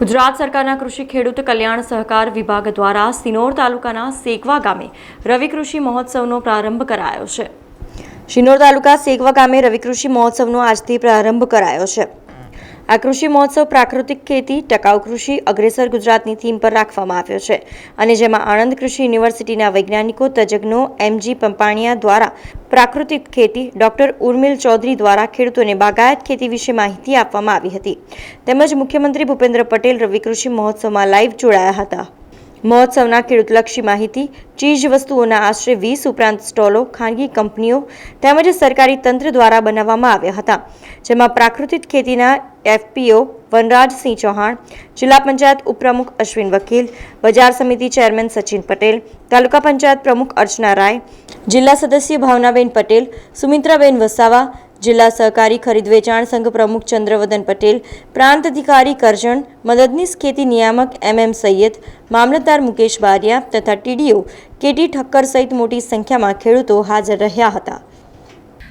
ગુજરાત સરકારના કૃષિ ખેડૂત કલ્યાણ સહકાર વિભાગ દ્વારા સિનોર તાલુકાના સેકવા ગામે રવિ કૃષિ મહોત્સવનો પ્રારંભ કરાયો છે. શિનોર તાલુકા સેકવા ગામે રવિ કૃષિ મહોત્સવનો આજથી પ્રારંભ કરાયો છે. આ કૃષિ મહોત્સવ પ્રાકૃતિક ખેતી, ટકાઉ કૃષિ, અગ્રેસર ગુજરાતની થીમ પર રાખવામાં આવ્યો છે. અને જેમાં આણંદ કૃષિ યુનિવર્સિટીના વૈજ્ઞાનિકો, તજજ્ઞો એમજી પંપાણિયા દ્વારા પ્રાકૃતિક ખેતી, ડોક્ટર ઉર્મિલ ચૌધરી દ્વારા ખેડૂતોને બાગાયત ખેતી વિશે માહિતી આપવામાં આવી હતી. તેમજ મુખ્યમંત્રી ભૂપેન્દ્ર પટેલ રવિ કૃષિ મહોત્સવમાં લાઈવ જોડાયા હતા. મહોત્સવના ખેડૂતલક્ષી માહિતી, ચીજ વસ્તુઓના આશરે વીસ ઉપરાંત સ્ટોલો, ખાનગી કંપનીઓ તેમજ સરકારી તંત્ર દ્વારા બનાવવામાં આવ્યા હતા, જેમાં પ્રાકૃતિક ખેતીના એફપીઓ વનરાજસિંહ ચૌહાણ, જિલ્લા પંચાયત ઉપપ્રમુખ અશ્વિન વકીલ, બજાર સમિતિ ચેરમેન સચિન પટેલ, તાલુકા પંચાયત પ્રમુખ અર્ચના રાય, જિલ્લા સદસ્ય ભાવનાબેન પટેલ, સુમિત્રાબેન વસાવા, જિલ્લા સહકારી ખરીદ વેચાણ સંઘ પ્રમુખ ચંદ્રવદન પટેલ, પ્રાંત અધિકારી કરજણ, મદદનીશ ખેતી નિયામક એમ એમ સૈયદ, મામલતદાર મુકેશ બારિયા તથા ટીડીઓ કેટી ઠક્કર સહિત મોટી સંખ્યામાં ખેડૂતો હાજર રહ્યા હતા.